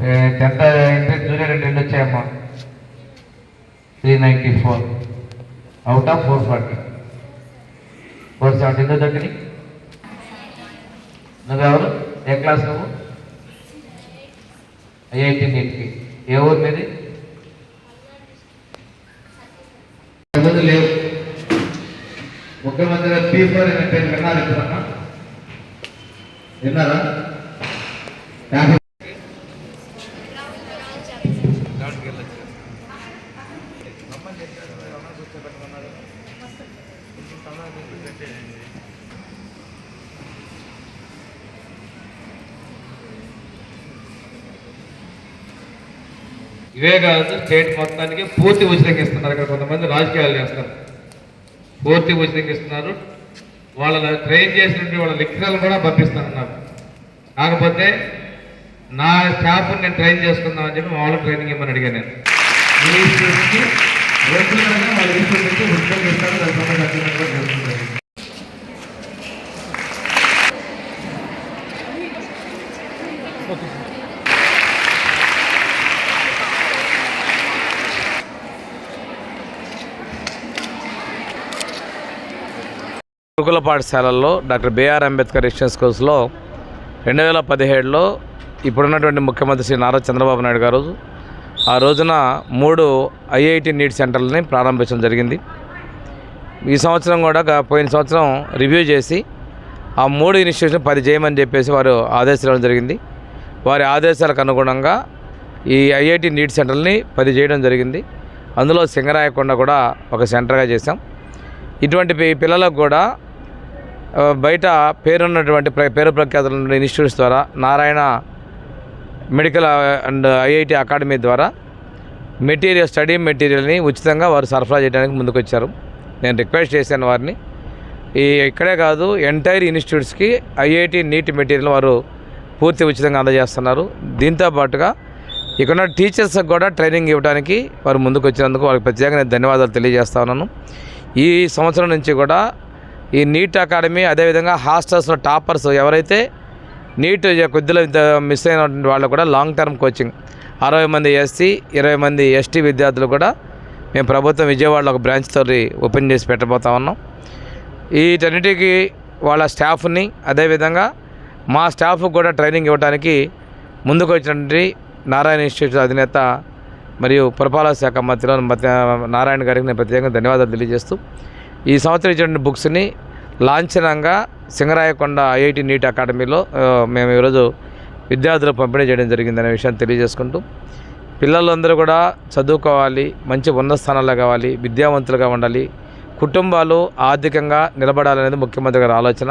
Tenth అయితే junior రెండు వచ్చాయమ్మా three ninety four. Out of four forty four seventy ఎందుకు దగ్గర నువ్వెవరు ఏ క్లాస్ నువ్వు? ఐఐటి నీట్కి. ఏ ఊరు మీది లేవు. ముఖ్యమంత్రి గారు పీ ఫోర్ అనే పేరు విన్నారు ఎప్పుడన్నా విన్నారా? యాభై ఇవే కాదు స్టేట్ మొత్తానికి పూర్తి ఉచితంగా ఇస్తున్నారు ఇక్కడ కొంతమంది రాజకీయాలు చేస్తారు. పూర్తి ఉచితంగా ఇస్తున్నారు వాళ్ళ ట్రైన్ చేసినటువంటి వాళ్ళ లెక్చరర్లు కూడా పంపిస్తానన్నారు. కాకపోతే నా స్టాఫ్ని నేను ట్రైన్ చేసుకుందామని చెప్పి మా వాళ్ళు ట్రైనింగ్ ఇవ్వమని అడిగాను నేను. దాని అధ్యయనం కూడా జరుగుతుంది గురుకుల పాఠశాలల్లో డాక్టర్ బిఆర్ అంబేద్కర్ క్రిస్టియన్ కోర్సులో రెండు వేల పదిహేడులో ఇప్పుడున్నటువంటి ముఖ్యమంత్రి శ్రీ నారా చంద్రబాబు నాయుడు గారు ఆ రోజున మూడు ఐఐటి నీట్ సెంటర్లని ప్రారంభించడం జరిగింది. ఈ సంవత్సరం కూడా పోయిన సంవత్సరం రివ్యూ చేసి ఆ మూడు ఇన్స్టిట్యూషన్ పది చేయమని చెప్పేసి వారు ఆదేశించడం జరిగింది. వారి ఆదేశాలకు అనుగుణంగా ఈ ఐఐటి నీట్ సెంటర్ని పది చేయడం జరిగింది. అందులో సింగరాయకొండ కూడా ఒక సెంటర్గా చేశాం. ఇటువంటి పిల్లలకు కూడా బయట పేరున్నటువంటి ప్ర- పేరు ప్రఖ్యాతులు ఇన్స్టిట్యూట్స్ ద్వారా Narayana medical and IIT academy ద్వారా మెటీరియల్ స్టడీ మెటీరియల్ని ఉచితంగా వారు సరఫరా చేయడానికి ముందుకొచ్చారు. నేను రిక్వెస్ట్ చేశాను వారిని. ఈ ఇక్కడే కాదు ఎంటైర్ ఇన్స్టిట్యూట్స్కి ఐఐటి నీట్ మెటీరియల్ వారు పూర్తి ఉచితంగా అందజేస్తున్నారు. దీంతో పాటుగా ఇక్కడ టీచర్స్కి కూడా ట్రైనింగ్ ఇవ్వడానికి వారు ముందుకు వచ్చినందుకు వారికి ప్రత్యేకంగా నేను ధన్యవాదాలు తెలియజేస్తా ఉన్నాను. ఈ సంవత్సరం నుంచి కూడా ఈ నీట్ అకాడమీ అదేవిధంగా హాస్టల్స్లో టాపర్స్ ఎవరైతే నీట్ కొద్దిలో మిస్ అయినటువంటి వాళ్ళు కూడా లాంగ్ టర్మ్ కోచింగ్ అరవై మంది ఎస్సీ ఇరవై మంది ఎస్టీ విద్యార్థులు కూడా మేము ప్రభుత్వం విజయవాడలో ఒక బ్రాంచ్ తోటి ఓపెన్ చేసి పెట్టబోతా ఉన్నాం. వీటన్నిటికీ వాళ్ళ స్టాఫ్ని అదేవిధంగా మా స్టాఫ్ కూడా ట్రైనింగ్ ఇవ్వడానికి ముందుకు వచ్చినటువంటి నారాయణ ఇన్స్టిట్యూట్ అధినేత మరియు పురపాలక శాఖ మంత్రి మధ్య నారాయణ గారికి నేను ప్రత్యేకంగా ధన్యవాదాలు తెలియజేస్తూ ఈ సంవత్సరం ఇచ్చినటువంటి బుక్స్ని లాంఛనంగా సింగరాయకొండ ఐఐటి నీట్ అకాడమీలో మేము ఈరోజు విద్యార్థులకు పంపిణీ చేయడం జరిగిందనే విషయాన్ని తెలియజేసుకుంటూ పిల్లలందరూ కూడా చదువుకోవాలి మంచి ఉన్నత స్థానాల్లో కావాలి విద్యావంతులుగా ఉండాలి కుటుంబాలు ఆర్థికంగా నిలబడాలనేది ముఖ్యమంత్రి గారి ఆలోచన.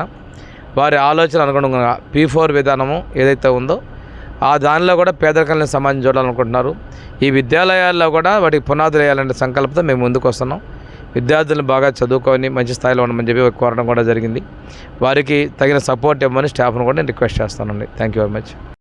వారి ఆలోచన అనుగుణంగా పీ ఫోర్ విధానము ఏదైతే ఉందో ఆ దానిలో కూడా పేదరికాలను సమాజం చూడాలనుకుంటున్నారు. ఈ విద్యాలయాల్లో కూడా వాటికి పునాదులు వేయాలనే సంకల్పంతో మేము ముందుకు వస్తున్నాం విద్యార్థులను బాగా చదువుకొని మంచి స్థాయిలో ఉండమని చెప్పి కోరడం కూడా జరిగింది. వారికి తగిన సపోర్ట్ ఇవ్వమని స్టాఫ్ను కూడా నేను రిక్వెస్ట్ చేస్తానండి. Thank you very much.